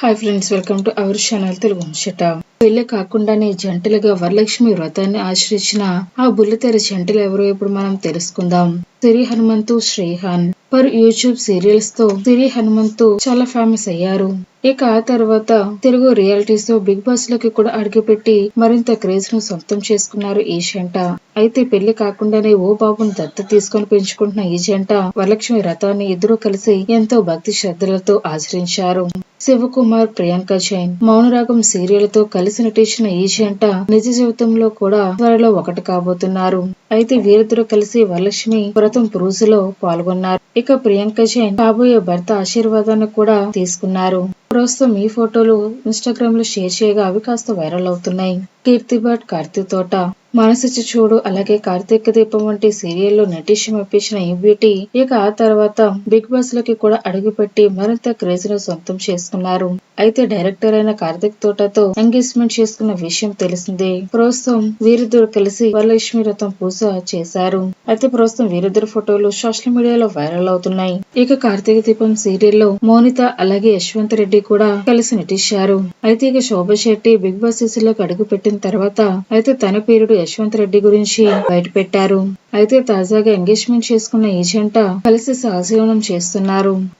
Hi friends welcome to our channel Telugu ముచ్చట పెళ్ళి కాకుండానే జంటలుగా వరలక్ష్మి వ్రతాన్ని ఆశ్రయించిన ఆ బుల్లితెర జంటలు ఎవరో ఇప్పుడు మనం తెలుసుకుందాం సిరి హనుమంతు శ్రీహాన్ పర్ యూట్యూబ్ సీరియల్స్తో సిరి హనుమంతు చాలా ఫేమస్ అయ్యారు ఇక ఆ తర్వాత తెలుగు రియాలిటీస్తో బిగ్ బాస్లోకి కూడా అడుగుపెట్టి మరింత క్రేజ్ను సొంతం చేసుకున్నారు ఈ జంట అయితే పెళ్ళి కాకుండానే ఓ బాబును దత్త తీసుకొని పెంచుకుంటున్న ఈ జంట వరలక్ష్మి రథాన్ని ఇద్దరూ కలిసి ఎంతో భక్తి శ్రద్ధలతో ఆచరించారు శివకుమార్ ప్రియాంక జైన్. మౌనరాగం సీరియల్తో కలిసి నటించిన ఈ జంట నిజ జీవితంలో కూడా త్వరలో ఒకటి కాబోతున్నారు. అయితే వీరిద్దరూ కలిసి వరలక్ష్మి వ్రతం లో పాల్గొన్నారు. ఇక ప్రియాంక జైన్ కాబోయే భర్త ఆశీర్వాదాన్ని కూడా తీసుకున్నారు. ప్రస్తుతం ఈ ఫోటోలు ఇన్స్టాగ్రామ్లో షేర్ చేయగా అవి కాస్త వైరల్ అవుతున్నాయి. కీర్తిభట్ కార్తీ తోట. మనసిచ్చి చూడు. అలాగే కార్తీక దీపం వంటి సీరియల్లో నటించి మెప్పించిన ఈ బ్యూటీ ఇక ఆ తర్వాత బిగ్ బాస్లోకి కూడా అడుగుపెట్టి మరింత క్రేజ్ను సొంతం చేసుకున్నారు. అయితే డైరెక్టర్ అయిన కార్తీక్ తోటతో ఎంగేజ్మెంట్ చేసుకున్న విషయం తెలిసిందే. ప్రస్తుతం వీరిద్దరు కలిసి వరలక్ష్మి రథం పూజ చేశారు. అయితే ప్రస్తుతం వీరిద్దరు ఫోటోలు సోషల్ మీడియాలో వైరల్ అవుతున్నాయి. ఇక కార్తీక దీపం సీరియల్లో మోనిత అలాగే యశ్వంత్ రెడ్డి కూడా కలిసి నటించారు. అయితే ఇక శోభ శెట్టి బిగ్ బాస్ సీసీలోకి అడుగు పెట్టిన తర్వాత అయితే తన పేరుడు యశ్వంత్ రెడ్డి గురించి బయట పెట్టారు అయితే తాజాగా ఎంగేజ్మెంట్ చేసుకున్న ఈ జంట కలిసి సహజీవనం చేస్తున్నారు.